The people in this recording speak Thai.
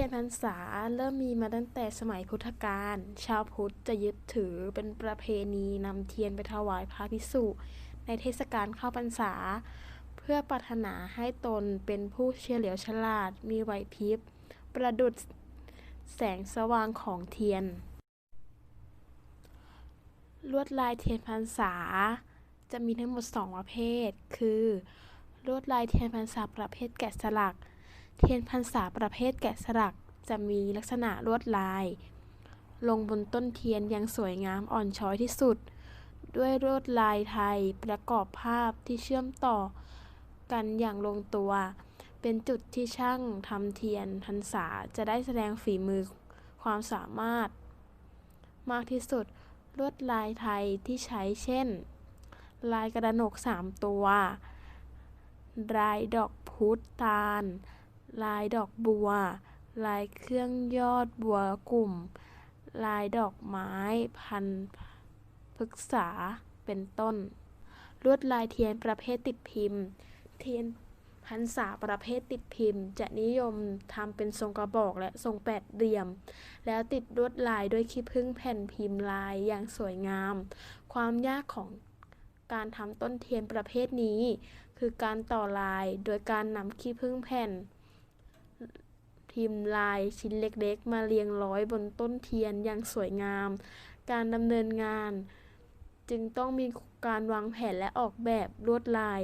ทียนพรรษาเริ่มมีมาตั้งแต่สมัยพุทธกาล ชาวพุทธจะยึดถือเป็นประเพณีนำเทียนไปถวายพระภิกษุ ในเทศกาลเข้าพรรษา เพื่อปรารถนาให้ตนเป็นผู้เฉลียวฉลาด มีไหวพริบ ประดุจแสงสว่างของเทียน ลวดลายเทียนพรรษา จะมีทั้งหมด 2 ประเภท คือ ลวดลายเทียนพรรษาประเภทแกะสลัก เทียนพรรษาประเภทแกะสลักจะมีลักษณะลวดลาย ลงบนต้นเทียนอย่างสวยงามอ่อนช้อยที่สุด ด้วยลวดลายไทยประกอบภาพที่เชื่อมต่อกันอย่างลงตัว เป็นจุดที่ช่างทำเทียนพรรษาจะได้แสดงฝีมือความสามารถ มากที่สุดลวดลายไทยที่ใช้เช่น ลายกระหนกสามตัว ลายดอกพุธตาล ลายดอกบัว ลายเครื่องยอดบัวกลุ่ม ลายดอกไม้ พันพฤกษา เป็นต้น ลวดลายเทียนประเภทติดพิมพ์ เทียนพรรษาประเภทติดพิมพ์ จะนิยมทำเป็นทรงกระบอกและทรงแปดเหลี่ยม แล้วติดลวดลายด้วยขี้ผึ้งแผ่นพิมพ์ลายอย่างสวยงาม ความยากของการทำต้นเทียนประเภทนี้ คือการต่อลายโดยการนำขี้ผึ้งแผ่น พิมพ์ลายชิ้นเล็กๆ มาเรียงร้อยบนต้นเทียนอย่างสวยงาม การดำเนินงาน จึงต้องมีการวางแผนและออกแบบลวดลาย